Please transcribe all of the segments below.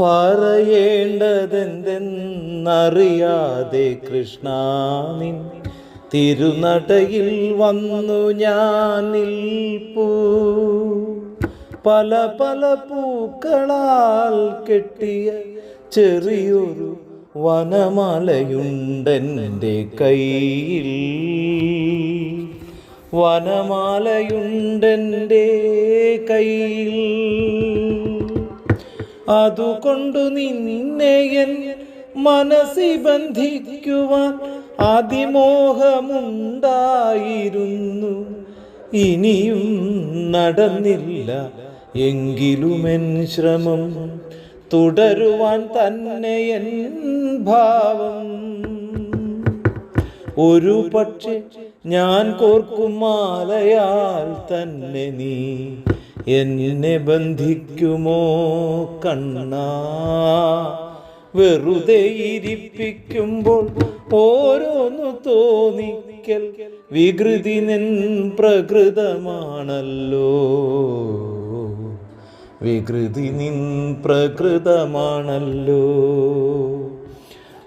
പറയേണ്ടതെന്തെന്നറിയാതെ കൃഷ്ണ നിൻ തിരുനടയിൽ വന്നു ഞാൻ നിൽപ്പൂ പല പല പൂക്കളാൽ കെട്ടിയ ചെറിയൊരു വനമാലയുണ്ടെന്റെ കയ്യിൽ. വനമാലയുണ്ടെന്റെ കയ്യിൽ. അതുകൊണ്ടു നിന്നെയൻ മനസ്സി ബന്ധിക്കുവാൻ അതിമോഹമുണ്ടായിരുന്നു. ഇനിയും നടന്നില്ല. എങ്കിലും എൻ ശ്രമം തുടരുവാൻ തന്നെ എൻ ഭാവം. ഒരു പക്ഷെ ഞാൻ കോർക്കും മാലയാൽ തന്നെ നീ എന്നെ ബന്ധിക്കുമോ കണ്ണ? വെറുതെ ഇരിപ്പിക്കുമ്പോൾ ഓരോന്ന് തോന്നിക്കൽ വികൃതി നിൻ പ്രകൃതമാണല്ലോ. വികൃതി നിൻ പ്രകൃതമാണല്ലോ.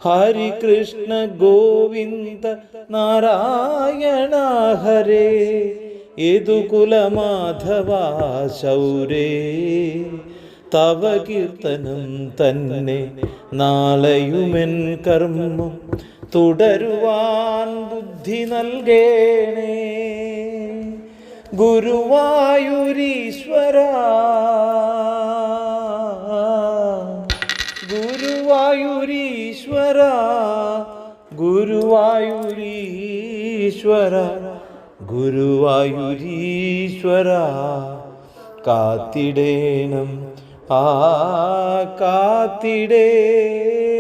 ഹരികൃഷ്ണ ഗോവിന്ദ നാരായണ ഹരേ. യദുകുലമാധവ ശൗരേ? തവ കീർത്തനം തന്നെ നാളെയുമെൻ കർമ്മം തുടരുവാൻ ബുദ്ധി നൽകേണേ. ഗുരുവായൂരീശ്വര. ഗുരുവായൂരീശ്വര. ഗുരുവായൂരീശ്വര. ഗുരുവായൂരീശ്വര കാത്തിടേണം. ആ കാത്തിടേണം